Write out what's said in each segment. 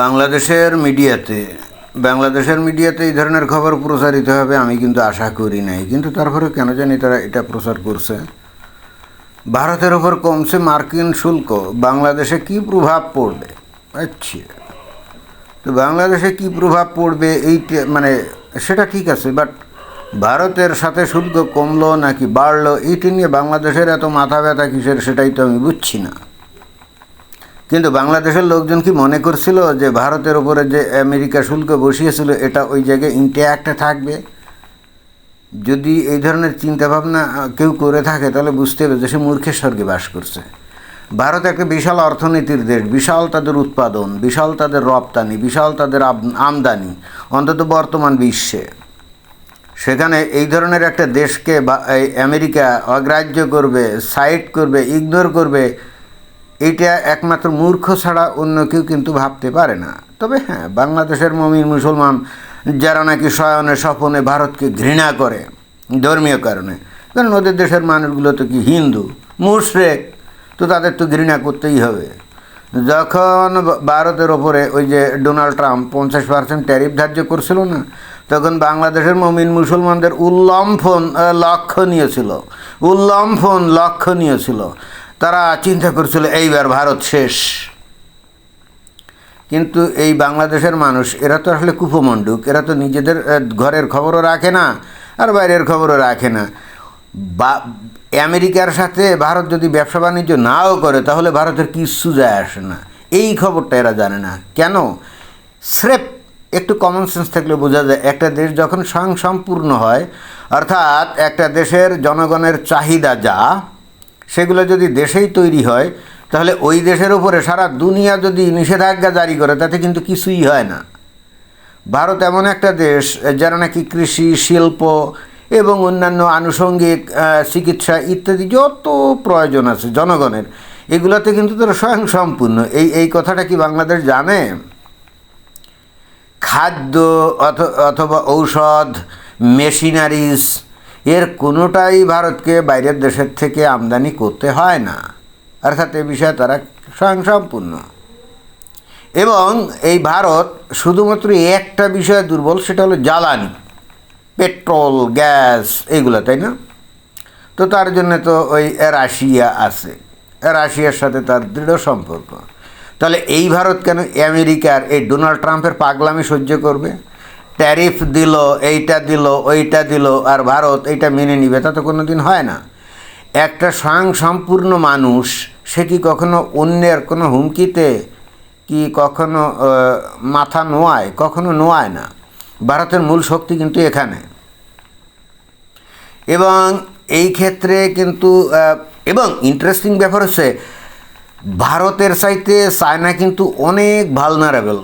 বাংলাদেশের মিডিয়াতে বাংলাদেশের মিডিয়াতে এই ধরনের খবর প্রচারিত হবে আমি কিন্তু আশা করি নাই। কিন্তু তারপরে কেন জানি তারা এটা প্রচার করছে। ভারতের ওপর কমছে মার্কিন শুল্ক। বাংলাদেশে কি প্রভাব পড়বে? আচ্ছা। তো বাংলাদেশে কি প্রভাব পড়বে এই মানে সেটা ঠিক আছে বাট ভারতের সাথে শুল্ক কমলো নাকি বাড়লো, এইটা নিয়ে বাংলাদেশের এত মাথা ব্যথা কিসের সেটাই তো আমি বুঝছি না। কিন্তু বাংলাদেশের লোকজন কি মনে করছিল যে ভারতের ওপরে যে আমেরিকা শুল্ক বসিয়েছিল, এটা ওই জায়গায় ইন্ট্যাক্ট থাকবে? যদি এই ধরনের চিন্তাভাবনা কেউ করে থাকে, তাহলে বুঝতে হবে যে সে মূর্খের স্বর্গে বাস করছে। ভারত একটা বিশাল অর্থনীতির দেশ, বিশাল তাদের উৎপাদন, বিশাল তাদের রপ্তানি, বিশাল তাদের আমদানি, অন্তত বর্তমান বিশ্বে। সেখানে এই ধরনের একটা দেশকে আমেরিকা অগ্রাহ্য করবে সাইড করবে ইগনোর করবে এটা একমাত্র মূর্খ ছাড়া অন্য কেউ কিন্তু ভাবতে পারে না। তবে হ্যাঁ বাংলাদেশের মমিন মুসলমান যারা নাকি শয়নে, স্বপনে ভারতকে ঘৃণা করে ধর্মীয় কারণে, কারণ ওদের দেশের মানুষগুলো তো কি হিন্দু, মুশরেক, তো তাদের তো ঘৃণা করতেই হবে। যখন ভারতের ওপরে ওই যে ডোনাল্ড ট্রাম্প পঞ্চাশ পার্সেন্ট ট্যারিফ ধার্য করছিল না, তখন বাংলাদেশের মমিন মুসলমানদের উল্লম্ফন লক্ষণীয় ছিল। উল্লম্ফন লক্ষণীয় ছিল। তারা চিন্তা করছিল, এইবার ভারত শেষ। কিন্তু এই বাংলাদেশের মানুষ, এরা তো আসলে কুপমণ্ডুক, এরা তো নিজেদের ঘরের খবরও রাখে না, আর বাইরের খবরও রাখে না। বা, আমেরিকার সাথে ভারত যদি ব্যবসা বাণিজ্য নাও করে, তাহলে ভারতের কিচ্ছু যায় আসে না। এই খবরটা এরা জানে না। কেন? স্রেফ একটু কমন সেন্স থাকলে বোঝা যায়, একটা দেশ যখন স্বয়ংসম্পূর্ণ হয়, অর্থাৎ একটা দেশের জনগণের চাহিদা যা সেগুলো যদি দেশেই তৈরি হয়, তাহলে ওই দেশের উপরে সারা দুনিয়া যদি নিষেধাজ্ঞা জারি করে, তাতে কিন্তু কিছুই হয় না। ভারত এমন একটা দেশ, যারা নাকি কৃষি, শিল্প এবং অন্যান্য আনুষঙ্গিক চিকিৎসা ইত্যাদি যত প্রয়োজন আছে জনগণের, এগুলোতে কিন্তু তারা স্বয়ং সম্পূর্ণ এই এই কথাটা কি বাংলাদেশ জানে? খাদ্য অথ- অথবা ঔষধ, মেশিনারিজ এর কোনোটাই ভারতকে বাইরের দেশের থেকে আমদানি করতে হয় না। অর্থাৎ এ বিষয়ে তারা স্বয়ংসম্পূর্ণ এবং এই ভারত শুধুমাত্র একটা বিষয়ে দুর্বল, সেটা হলো জ্বালানি। পেট্রোল, গ্যাস, এগুলো, তাই না? তো তার জন্য তো ওই রাশিয়া আছে। রাশিয়ার সাথে তার দৃঢ় সম্পর্ক। তাহলে এই ভারত কেন আমেরিকার এই ডোনাল্ড ট্রাম্পের পাগলামি সহ্য করবে? ট্যারিফ দিল, এইটা দিল, ওইটা দিল, আর ভারত এইটা মেনে নিবে, তা তো কোনো দিন হয় না। একটা স্বয়ং সম্পূর্ণ মানুষ, সে কি কখনো অন্যের কোনো হুমকিতে, কি কখনো মাথা নোয়ায়? কখনো নোয়ায় না। ভারতের মূল শক্তি কিন্তু এখানে। এবং এই ক্ষেত্রে কিন্তু এবং ইন্টারেস্টিং ব্যাপার হচ্ছে, ভারতের সাইতে চায়না কিন্তু অনেক ভালনারেবল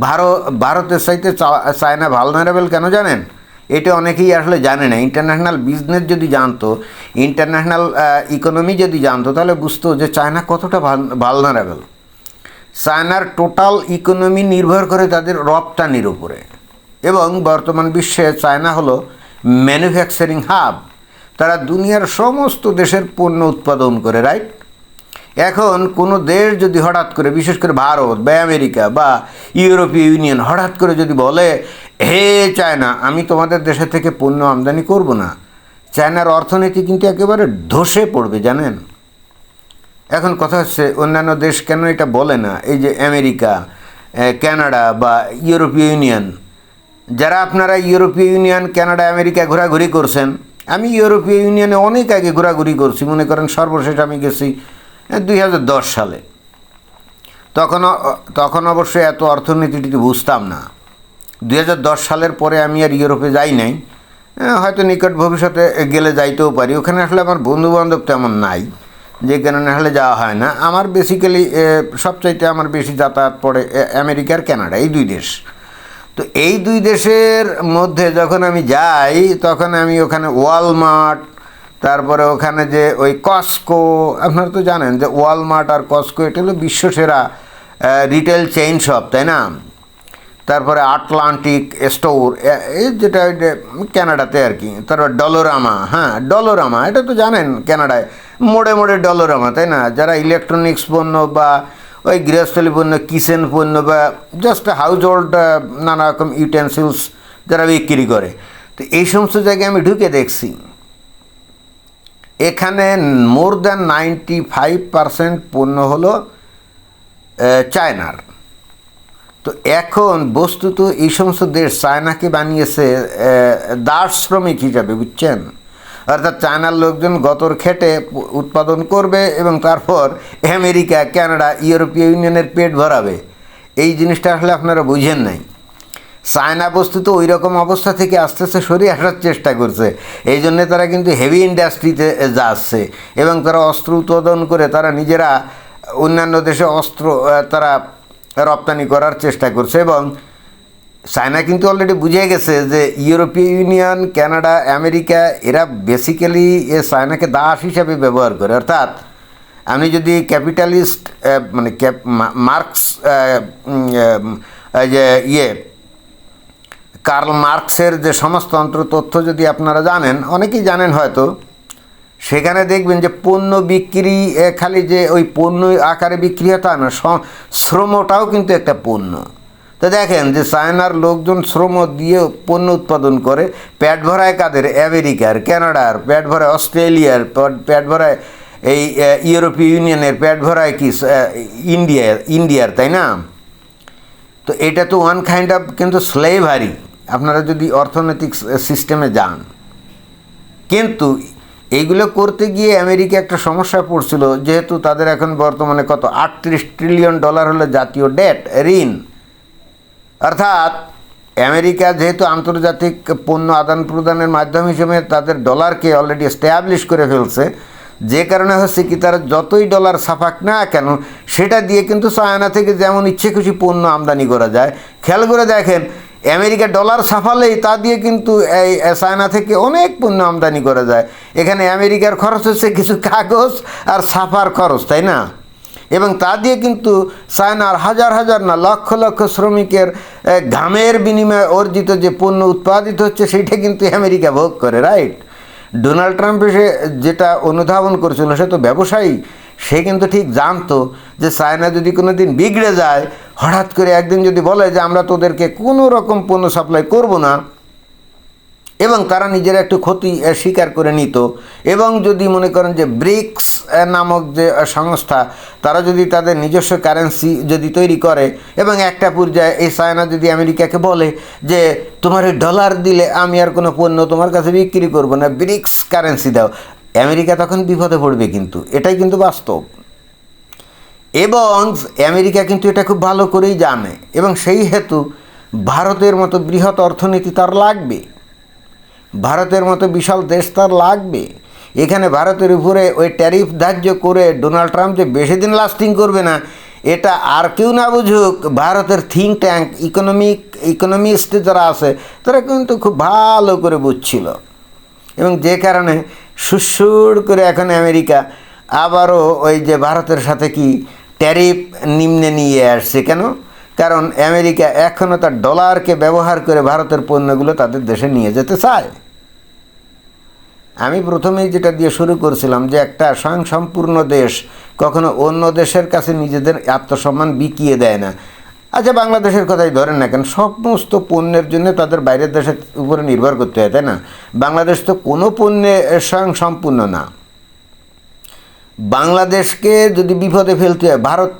ভারত, ভারতের চা- চায়না ভালনারেবল কেন জানেন? এটা অনেকেই আসলে জানে না। ইন্টারন্যাশনাল বিজনেস যদি জানতো ইন্টারন্যাশনাল ইকোনমি যদি জানতো, তাহলে বুঝতো যে চায়না কতটা ভালনারেবল চায়নার টোটাল ইকোনমি নির্ভর করে তাদের রপ্তানির উপরে। এবং বর্তমান বিশ্বে চায়না হলো ম্যানুফ্যাকচারিং হাব তারা দুনিয়ার সমস্ত দেশের পণ্য উৎপাদন করে রাইট এখন কোনো দেশ যদি হঠাৎ করে, বিশেষ করে ভারত বা আমেরিকা বা ইউরোপীয় ইউনিয়ন হঠাৎ করে যদি বলে, হে চায়না, আমি তোমাদের দেশের থেকে পণ্য আমদানি করব না। চায়নার অর্থনীতি কিন্তু একেবারে ধসে পড়বে, জানেন? এখন কথা হচ্ছে, অন্যান্য দেশ কেন এটা বলে না? এই যে আমেরিকা কানাডা বা ইউরোপীয় ইউনিয়ন, যারা আপনারা ইউরোপীয় ইউনিয়ন, কানাডা, আমেরিকা ঘোরাঘুরি করছেন, আমি ইউরোপীয় ইউনিয়নে অনেক আগে ঘোরাঘুরি করছি, মনে করেন সর্বশেষ আমি গেছি দুই হাজার দশ সালে। তখন তখন অবশ্যই এত অর্থনীতিটি বুঝতাম না। দুই হাজার দশ সালের পরে আমি আর ইউরোপে যাই নাই। হয়তো নিকট ভবিষ্যতে গেলে যাইতেও পারি। ওখানে আসলে আমার বন্ধু বান্ধব তেমন নাই, যে কারণে আসলে যাওয়া হয় না। আমার বেসিক্যালি সবচাইতে আমার বেশি যাতায়াত পড়ে আমেরিকার কানাডা, এই দুই দেশ। তো এই দুই দেশের মধ্যে যখন আমি যাই, তখন আমি ওখানে ওয়ালমার্ট তারপরে ওখানে যে ওই কস্কো আপনারা তো জানেন যে ওয়ালমার্ট আর কস্কো এটা হলো বিশ্বসেরা রিটেল চেইন শপ তাই না? তারপরে আটলান্টিক স্টোর এই যেটা ক্যানাডাতে আর কি, তারপর ডলোরামা হ্যাঁ ডলোরামা এটা তো জানেন ক্যানাডায় মোড়ে মোড়ে ডলোরামা তাই না? যারা ইলেকট্রনিক্স পণ্য বা ওই গৃহস্থলী পণ্য, কিচেন পণ্য বা জাস্ট হাউস হোল্ড নানা রকম ইউটেন্সিলস যারা বিক্রি করে। তো এই সমস্ত জায়গায় আমি ঢুকে দেখছি। এখানে more than ninety five percent পণ্য হলো চায়নার। তো এখন বস্তুত এই সমস্ত দেশ চায়নাকে বানিয়েছে দাস শ্রমিক হিসাবে, বুঝছেন? অর্থাৎ চায়নার লোকজন গতর খেটে উৎপাদন করবে এবং তারপর আমেরিকা, কানাডা, ইউরোপীয় ইউনিয়নের পেট ভরাবে। এই জিনিসটা আসলে আপনারা বুঝেন নাই। চায়না বস্তুত ওই রকম অবস্থা থেকে আস্তে আস্তে সরিয়ে আসার চেষ্টা করছে। এই জন্যে তারা কিন্তু হেভি ইন্ডাস্ট্রিতে যাচ্ছে এবং তারা অস্ত্র উৎপাদন করে তারা নিজেরা অন্যান্য দেশে অস্ত্র তারা রপ্তানি করার চেষ্টা করছে এবং চায়না কিন্তু অলরেডি বুঝে গেছে যে ইউরোপীয় ইউনিয়ন, কানাডা, আমেরিকা, এরা বেসিক্যালি এ চায়নাকে দাস হিসাবে ব্যবহার করে। অর্থাৎ আপনি যদি ক্যাপিটালিস্ট মানে মার্কস যে ইয়ে কার্ল মার্কসের যে সমস্ত সমাজতন্ত্র তথ্য যদি আপনারা জানেন, অনেকেই জানেন হয়তো, সেখানে দেখবেন যে পণ্য বিক্রি খালি যে ওই পণ্য আকারে বিক্রি হয় তা না শ্রমটাও কিন্তু একটা পণ্য। তো দেখেন যে চায়নার লোকজন শ্রম দিয়ে পণ্য উৎপাদন করে প্যাট ভরায় কাদের? আমেরিকার, কানাডার প্যাট ভরায় অস্ট্রেলিয়ার প্যাট ভরায় এই ইউরোপীয় ইউনিয়নের প্যাট ভরায় কি ইন্ডিয়া, ইন্ডিয়ার, তাই না? তো এটা তো ওয়ান কাইন্ড অফ কিন্তু স্লেভারি আপনারা যদি অর্থনৈতিক সিস্টেমে যান, কিন্তু এইগুলো করতে গিয়ে আমেরিকা একটা সমস্যা পড়ছিল, যেহেতু তাদের এখন বর্তমানে কত, আটত্রিশ ট্রিলিয়ন ডলার হলো জাতীয় ডেট ঋণ। অর্থাৎ আমেরিকা যেহেতু আন্তর্জাতিক পণ্য আদান প্রদানের মাধ্যম হিসেবে তাদের ডলারকে অলরেডি এস্টাবলিশ করে ফেলছে, যে কারণে হচ্ছে কি তারা যতই ডলার ছাপাক না কেন, সেটা দিয়ে কিন্তু চায়না থেকে যেমন ইচ্ছে খুশি পণ্য আমদানি করা যায়। খেয়াল করে দেখেন আমেরিকা ডলার ছাপালেই তা দিয়ে কিন্তু এই চায়না থেকে অনেক পণ্য আমদানি করা যায়। এখানে আমেরিকার খরচ হচ্ছে কিছু কাগজ আর ছাপার খরচ, তাই না? এবং তা দিয়ে কিন্তু চায়নার হাজার হাজার না লক্ষ লক্ষ শ্রমিকের ঘামের বিনিময়ে অর্জিত যে পণ্য উৎপাদিত হচ্ছে, সেইটা কিন্তু আমেরিকা ভোগ করে, রাইট? ডোনাল্ড ট্রাম্প এসে যেটা অনুধাবন করেছিল, সে তো ব্যবসায়ী। সে কিন্তু ঠিক জানতো যে চায়না যদি কোনো দিন বিগড়ে যায়, হঠাৎ করে একদিন যদি বলে যে আমরা তোদেরকে কোনো রকম পণ্য সাপ্লাই করব না, এবং তারা নিজেরা একটু ক্ষতি স্বীকার করে নিত, এবং যদি মনে করেন যে ব্রিক্স নামক যে সংস্থা, তারা যদি তাদের নিজস্ব কারেন্সি যদি তৈরি করে, এবং একটা পর্যায়ে এই চায়না যদি আমেরিকাকে বলে যে তোমার ডলার দিলে আমি আর কোনো পণ্য তোমার কাছে বিক্রি করব না, ব্রিক্স কারেন্সি দাও আমেরিকা তখন বিপদে পড়বে কিন্তু, এটাই কিন্তু বাস্তব। এবং আমেরিকা কিন্তু এটা খুব ভালো করেই জানে, এবং সেই হেতু ভারতের মতো বৃহৎ অর্থনীতি তার লাগবে। ভারতের মতো বিশাল দেশ তার লাগবে। এখানে ভারতের উপরে ওই ট্যারিফ ধার্য করে ডোনাল্ড ট্রাম্প যে বেশি দিন লাস্টিং করবে না, এটা আর কেউ না বুঝুক, ভারতের থিঙ্ক ট্যাঙ্ক ইকোনমিক ইকোনমিস্ট যারা আছে, তারা কিন্তু খুব ভালো করে বুঝছিল। এবং যে কারণে সুসুর করে এখন আমেরিকা। আবারও ওই যে ভারতের সাথে কি ট্যারিফ নিম্নে নিয়ে আসছে কেন? কারণ আমেরিকা এখনও তার ডলারকে ব্যবহার করে ভারতের পণ্যগুলো তাদের দেশে নিয়ে যেতে চায়। আমি প্রথমেই যেটা দিয়ে শুরু করছিলাম যে একটা স্বয়ংসম্পূর্ণ দেশ কখনো অন্য দেশের কাছে নিজেদের আত্মসম্মান বিকিয়ে দেয় না। আচ্ছা বাংলাদেশের কথাই ধরেন না কেন, সমস্ত পণ্যের জন্য তাদের বাইরের দেশের উপরে নির্ভর করতে হয়, তাই না? বাংলাদেশ তো কোনো পণ্যে স্বয়ংসম্পূর্ণ না। বাংলাদেশকে যদি বিপদে ফেলতে হয়, ভারত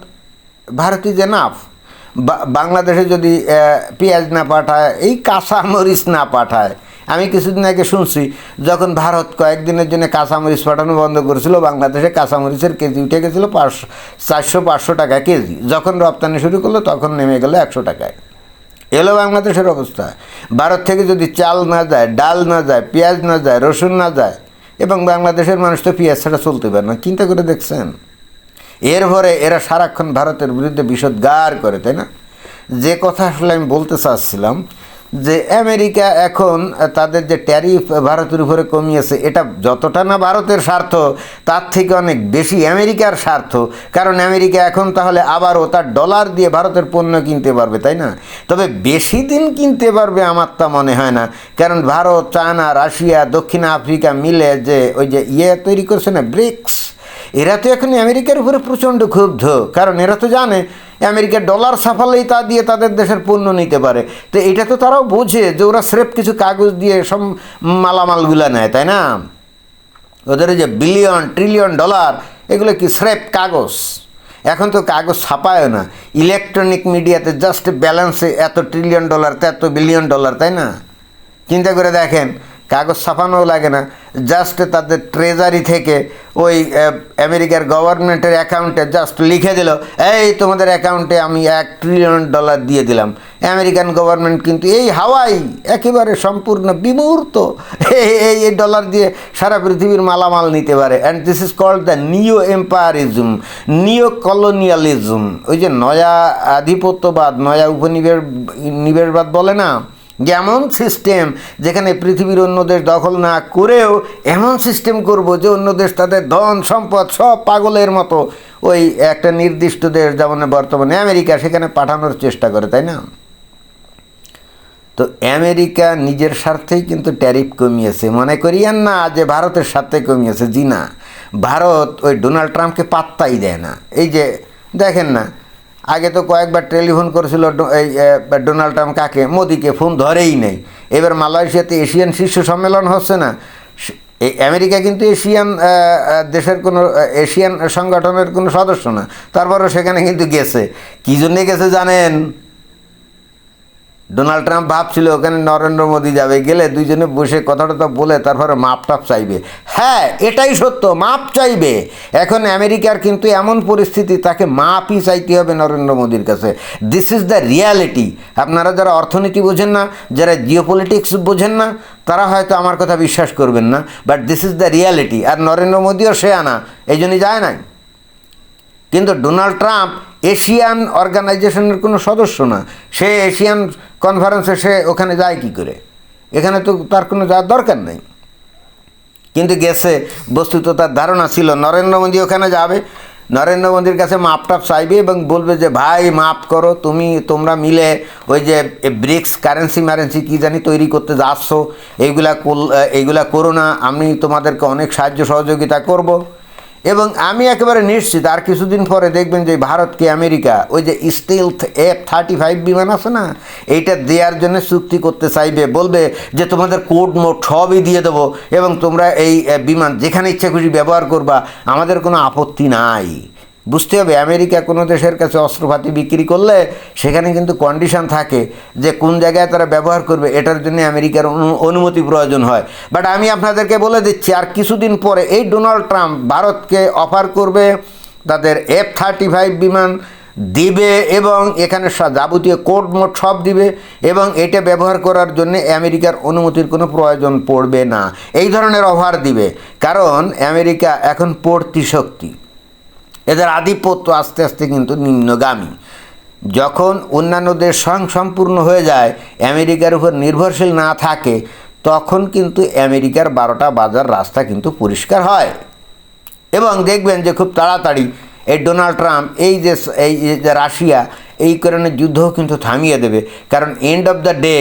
ভারত ইজ এনাফ বাংলাদেশে যদি পেঁয়াজ না পাঠায়, এই কাঁচা মরিচ না পাঠায় আমি কিছুদিন আগে শুনছি, যখন ভারত কয়েকদিনের জন্য কাঁচামরিচ পাঠানো বন্ধ করেছিল, বাংলাদেশে কাঁচামরিচের কেজি উঠে গেছিল পাঁচশো, চারশো পাঁচশো টাকা কেজি। যখন রপ্তানি শুরু করল, তখন নেমে গেলো একশো টাকায়। এলো বাংলাদেশের অবস্থা। ভারত থেকে যদি চাল না যায়, ডাল না যায়, পেঁয়াজ না যায়, রসুন না যায়, এবং বাংলাদেশের মানুষ তো পেঁয়াজ ছাড়া চলতে পারে না, চিন্তা করে দেখছেন? এর পরে এরা সারাক্ষণ ভারতের বিরুদ্ধে বিষোদ্গার করে, তাই না? যে কথা আসলে আমি বলতে চাচ্ছিলাম যে আমেরিকা এখন তাদের যে ট্যারিফ ভারতের উপরে কমিয়েছে, এটা যতটা না ভারতের স্বার্থ, তার থেকে অনেক বেশি আমেরিকার স্বার্থ। কারণ আমেরিকা এখন তাহলে আবারও তার ডলার দিয়ে ভারতের পণ্য কিনতে পারবে, তাই না? তবে বেশি দিন কিনতে পারবে আমার তা মনে হয় না। কারণ ভারত, চায়না, রাশিয়া, দক্ষিণ আফ্রিকা মিলে যে ওই যে ইয়ে তৈরি করছে না, ব্রিক্স এরা তো এখন আমেরিকার উপরে প্রচণ্ড ক্ষুব্ধ। কারণ এরা তো জানে, আমেরিকার ডলার সাফালেই তা দিয়ে তাদের দেশের পণ্য নিতে পারে। তো এটা তো তারাও বোঝে যে ওরা স্রেফ কিছু কাগজ দিয়ে সব মালামালগুলো নেয়, তাই না? ওদের যে বিলিয়ন, ট্রিলিয়ন ডলার, এগুলো কি স্রেফ কাগজ? এখন তো কাগজ ছাপায় না। ইলেকট্রনিক মিডিয়াতে জাস্ট ব্যালেন্সে এত ট্রিলিয়ন ডলার, তো এত বিলিয়ন ডলার, তাই না? চিন্তা করে দেখেন কাগজ ছাপানোও লাগে না। জাস্ট তাদের ট্রেজারি থেকে ওই আমেরিকার গভর্নমেন্টের অ্যাকাউন্টে জাস্ট লিখে দিল, এই তোমাদের অ্যাকাউন্টে আমি এক ট্রিলিয়ন ডলার দিয়ে দিলাম। আমেরিকান গভর্নমেন্ট কিন্তু এই হাওয়াই একেবারে সম্পূর্ণ বিমূর্ত। এই এই ডলার দিয়ে সারা পৃথিবীর মালামাল নিতে পারে। And this is called the neo empirism neo colonialism ওই যে নয়া আধিপত্যবাদ, নয়া উপনিবেশ, নিবেশবাদ বলে না? যেমন সিস্টেম, যেখানে পৃথিবীর অন্য দেশ দখল না করেও এমন সিস্টেম করব যে অন্য দেশ তাদের ধন, সম্পদ সব পাগলের মতো। ওই একটা নির্দিষ্ট দেশ, যেমন বর্তমানে আমেরিকা, সেখানে পাঠানোর চেষ্টা করে, তাই না? তো আমেরিকা নিজের স্বার্থেই কিন্তু ট্যারিফ কমিয়েছে। মনে করিয়েন না যে ভারতের স্বার্থে কমিয়েছে। জি না, ভারত ওই ডোনাল্ড ট্রাম্পকে পাত্তাই দেয় না। এই যে, দেখেন না আগে তো কয়েকবার টেলিফোন করেছিল এই ডোনাল্ড ট্রাম্প কাকে? মোদিকে, ফোন ধরেই নেই। এবার মালয়েশিয়াতে এশিয়ান শীর্ষ সম্মেলন হচ্ছে না। আমেরিকা কিন্তু এশিয়ান দেশের কোনো এশিয়ান সংগঠনের কোনো সদস্য না। তারপরও সেখানে কিন্তু গেছে। কী জন্যে গেছে জানেন? ডোনাল্ড ট্রাম্প ভাবছিল ওখানে নরেন্দ্র মোদী যাবে, গেলে দুইজনে বসে কথাটা তো বলে তারপরে মাপ টাপ চাইবে। হ্যাঁ এটাই সত্য, মাপ চাইবে। এখন আমেরিকার কিন্তু এমন পরিস্থিতি, তাকে মাপই চাইতে হবে নরেন্দ্র মোদীর কাছে। দিস ইজ দ্য রিয়ালিটি আপনারা যারা অর্থনীতি বোঝেন না, যারা জিও পলিটিক্স বোঝেন না, তারা হয়তো আমার কথা বিশ্বাস করবেন না but this is the reality আর নরেন্দ্র মোদীও সে আনা এই জন্যই যায় নাই। কিন্তু ডোনাল্ড ট্রাম্প এশিয়ান অর্গানাইজেশনের কোনো সদস্য না। সে এশিয়ান কনফারেন্সে সে ওখানে যায় কি করে? এখানে তো তার কোনো যাওয়ার দরকার নেই। কিন্তু গেছে, বস্তুত তার ধারণা ছিল, নরেন্দ্র মোদী ওখানে যাবে। নরেন্দ্র মোদীর কাছে মাপ টাপ চাইবে এবং বলবে যে, ভাই, মাপ করো, তুমি, তোমরা মিলে ওই যে ব্রিক্স কারেন্সি ম্যারেন্সি কী জানি তৈরি করতে যাচ্ছ। এইগুলা এইগুলা করো না, আমি তোমাদেরকে অনেক সাহায্য সহযোগিতা করব। এবং আমি একেবারে নিশ্চিত, আর কিছুদিন পরে দেখবেন যে ভারত কি আমেরিকা, ওই যে স্টিলথ এফ থার্টি ফাইভ বিমান আছে না, এইটা দেওয়ার জন্য চুক্তি করতে চাইবে, বলবে যে তোমাদের কোড মোট সবই দিয়ে দেবো, এবং তোমরা এই বিমান যেখানে ইচ্ছা খুশি ব্যবহার করবা, আমাদের কোনো আপত্তি নাই। বুঝতে হবে, আমেরিকা কোনো দেশের কাছে অস্ত্রপাতি বিক্রি করলে সেখানে কিন্তু কন্ডিশন থাকে যে কোন জায়গায় তারা ব্যবহার করবে, এটার জন্য আমেরিকার অনু- অনুমতি প্রয়োজন হয়। বাট আমি আপনাদেরকে বলে দিচ্ছি, আর কিছুদিন পরে এই ডোনাল্ড ট্রাম্প ভারতকে অফার করবে, তাদের এফ থার্টি ফাইভ বিমান দিবে এবং এখানে যাবতীয় কোড মোট সব দিবে এবং এটা ব্যবহার করার জন্য আমেরিকার অনুমতির কোনো প্রয়োজন পড়বে না। এই ধরনের অফার দিবে, কারণ আমেরিকা এখন পড়তি শক্তি। এদের আধিপত্য আস্তে আস্তে কিন্তু নিম্নগামী। যখন অন্যান্য দেশ স্বয়ং সম্পূর্ণ হয়ে যায়, আমেরিকার উপর নির্ভরশীল না থাকে, তখন কিন্তু আমেরিকার বারোটা বাজার রাস্তা কিন্তু পরিষ্কার হয়। এবং দেখবেন যে খুব তাড়াতাড়ি এই ডোনাল্ড ট্রাম্প, এই যে এই যে রাশিয়া, এই কারণে যুদ্ধও কিন্তু থামিয়ে দেবে। কারণ end of the day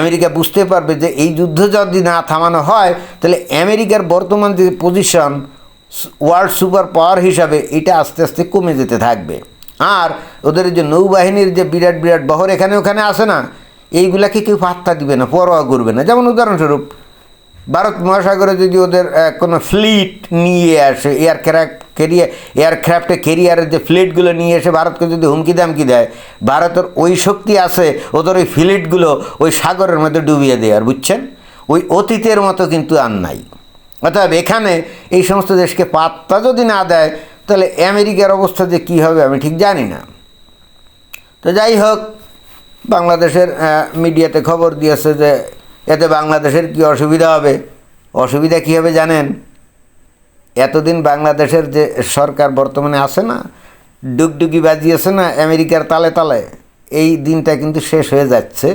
America বুঝতে পারবে যে এই যুদ্ধ যদি না থামানো হয়, তাহলে আমেরিকার বর্তমান যে পজিশন ওয়ার্ল্ড সুপার পাওয়ার হিসাবে এটা আস্তে আস্তে কমে যেতে থাকবে। আর ওদের যে নৌবাহিনীর যে বিরাট বিরাট বহর এখানে ওখানে আসে না, এইগুলাকে কেউ পাত্তা দিবে না, পরোয়া করবে না। যেমন উদাহরণস্বরূপ, ভারত মহাসাগরে যদি ওদের কোনো ফ্লিট নিয়ে আসে এয়ারক্রাফট কেরিয়ার এয়ারক্রাফটে কেরিয়ারের যে ফ্লিটগুলো নিয়ে এসে ভারতকে যদি হুমকি দামকি দেয়, ভারতের ওই শক্তি আছে, ওদের ওই ফ্লিটগুলো ওই সাগরের মধ্যে ডুবিয়ে দেয়, আর বুঝছেন? ওই অতীতের মতো কিন্তু আর নাই। অর্থাৎ এখানে এই সমস্ত দেশকে পাত্তা যদি না দেয়, তাহলে আমেরিকার অবস্থা যে কী হবে আমি ঠিক জানি না। তো যাই হোক, বাংলাদেশের মিডিয়াতে খবর দিয়েছে যে এতে বাংলাদেশের কি অসুবিধা হবে। অসুবিধা কী হবে জানেন? এতদিন বাংলাদেশের যে সরকার বর্তমানে আছে না, ডুগডুগি বাজিয়েছে না আমেরিকার তালে তালে, এই দিনটা কিন্তু শেষ হয়ে যাচ্ছে।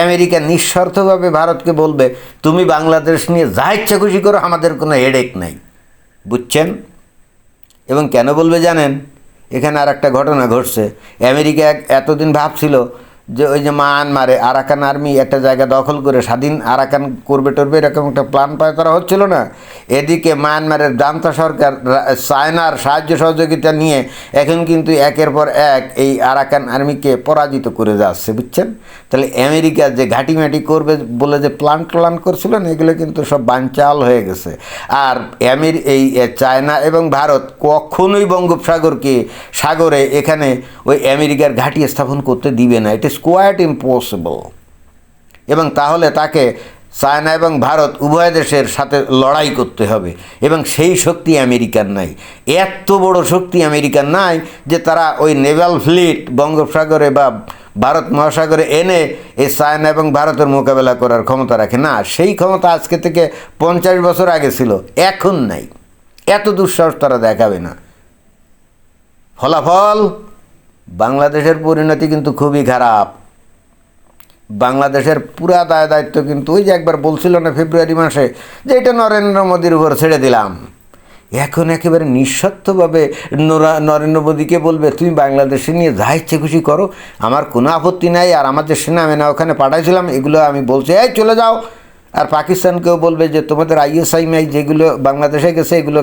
আমেরিকা নিঃস্বার্থভাবে ভারতকে বলবে, তুমি বাংলাদেশ নিয়ে যা ইচ্ছা খুশি করো, আমাদের কোনো হেডেক নাই। বুঝছেন? এবং কেন বলবে জানেন? এখানে আর একটা ঘটনা ঘটছে। আমেরিকা এতদিন ভাবছিল যে ওই যে মায়ানমারে আরাকান আর্মি একটা জায়গা দখল করে স্বাধীন আরাকান করবে টরবে এরকম একটা প্ল্যান পায় করা হচ্ছিল না। এদিকে মায়ানমারের জান্তা সরকার চায়নার সাহায্য সহযোগিতা নিয়ে এখন কিন্তু একের পর এক এই আরাকান আর্মিকে পরাজিত করে যাচ্ছে, বুঝছেন? তাহলে আমেরিকা যে ঘাটিমাটি করবে বলে যে প্ল্যান ট্লান করছিল না, এগুলো কিন্তু সব বানচাল হয়ে গেছে। আর আমের এই চায়না এবং ভারত কখনোই বঙ্গোপসাগরকে সাগরে এখানে ওই আমেরিকার ঘাঁটি স্থাপন করতে দিবে না। ইট ইজ কোয়াইট ইম্পসিবল এবং তাহলে তাকে চায়না এবং ভারত উভয় দেশের সাথে লড়াই করতে হবে। এবং সেই শক্তি আমেরিকার নাই। এত বড় শক্তি আমেরিকার নাই যে তারা ওই নেভাল ফ্লিট বঙ্গোপসাগরে বা ভারত মহাসাগরে এনে এই চায়না এবং ভারতের মোকাবেলা করার ক্ষমতা রাখে। না, সেই ক্ষমতা আজকে থেকে পঞ্চাশ বছর আগে ছিল। এখন নাই। এত দুঃসাহস তারা দেখাবে না। ফলাফল বাংলাদেশের পরিণতি কিন্তু খুবই খারাপ। বাংলাদেশের পুরা দায় দায়িত্ব কিন্তু ওই যে একবার বলছিল না ফেব্রুয়ারি মাসে, যে এটা নরেন্দ্র মোদীর উপর ছেড়ে দিলাম। এখন একেবারে নিঃস্বার্থভাবে নরেন্দ্র মোদীকে বলবে, তুমি বাংলাদেশে নিয়ে যা ইচ্ছে খুশি করো, আমার কোনো আপত্তি নাই, আর আমার যে সেনা মেনা ওখানে পাঠাইছিলাম, এগুলো আমি বলছি, এই চলে যাও। আর পাকিস্তানকেও বলবে যে, তোমাদের আইএসআই মাই যেগুলো বাংলাদেশে গেছে, এগুলো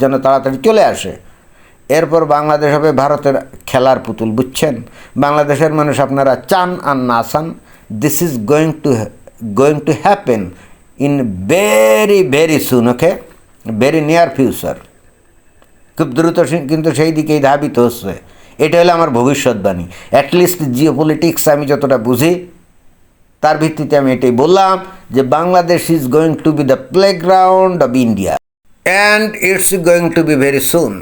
যেন তাড়াতাড়ি চলে আসে। এরপর বাংলাদেশ হবে ভারতের খেলার পুতুল, বুঝছেন? বাংলাদেশের মানুষ আপনারা চান আর না চান this is going to going to happen in very very soon okay very near future খুব দ্রুত কিন্তু সেই দিকেই ধাবিত হচ্ছে। এটা হলো আমার ভবিষ্যৎবাণী অ্যাটলিস্ট জিও পলিটিক্স আমি যতটা বুঝি, তার ভিত্তিতে আমি এটাই বললাম যে Bangladesh is going to be the playground of India and it's going to be very soon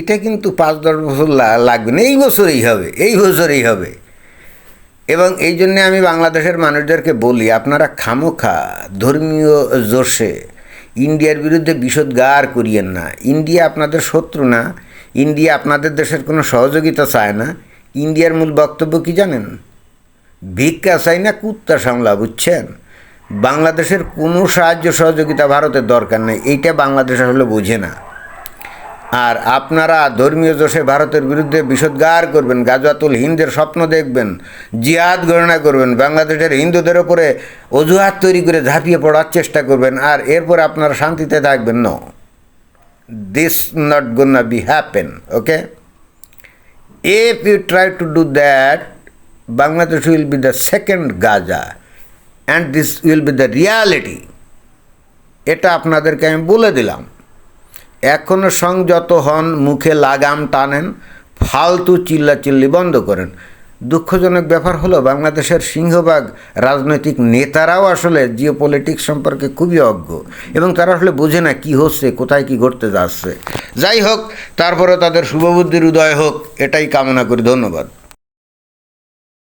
এটা কিন্তু পাঁচ দশ বছর লাগবে না। এই বছরেই হবে, এই বছরেই হবে। এবং এই জন্যে আমি বাংলাদেশের মানুষদেরকে বলি, আপনারা খামোখা, ধর্মীয় জোশে ইন্ডিয়ার বিরুদ্ধে বিষোদ্গার করিয়েন না। ইন্ডিয়া আপনাদের শত্রু না। ইন্ডিয়া আপনাদের দেশের কোনো সহযোগিতা চায় না। ইন্ডিয়ার মূল বক্তব্য কি জানেন? ভিক্ষা চাই না, কুত্তা সামলা বুঝছেন? বাংলাদেশের কোনো সাহায্য সহযোগিতা ভারতের দরকার নেই। এইটা বাংলাদেশ আসলে বোঝে না। আর আপনারা ধর্মীয় জোশে ভারতের বিরুদ্ধে বিষোদ্গার করবেন গাজওয়াতুল হিন্দের স্বপ্ন দেখবেন জিহাদ গণনা করবেন বাংলাদেশের হিন্দুদের ওপরে অজুহাত তৈরি করে ঝাঁপিয়ে পড়ার চেষ্টা করবেন আর এরপর আপনারা শান্তিতে থাকবেন। No this not gonna be happen okay if you try to do that, Bangladesh will be the second Gaza and this will be the reality. এটা আপনাদেরকে আমি বলে দিলাম। এখনও সংযত হন, মুখে লাগাম টানেন, ফালতু চিল্লাচিল্লি বন্ধ করেন। দুঃখজনক ব্যাপার হলো, বাংলাদেশের সিংহভাগ রাজনৈতিক নেতারাও আসলে জিও পলিটিক্স সম্পর্কে খুবই অজ্ঞ এবং তারা আসলে বোঝে না কী হচ্ছে, কোথায় কি ঘটতে যাচ্ছে। যাই হোক তারপরে তাদের শুভবুদ্ধির উদয় হোক, এটাই কামনা করি, ধন্যবাদ।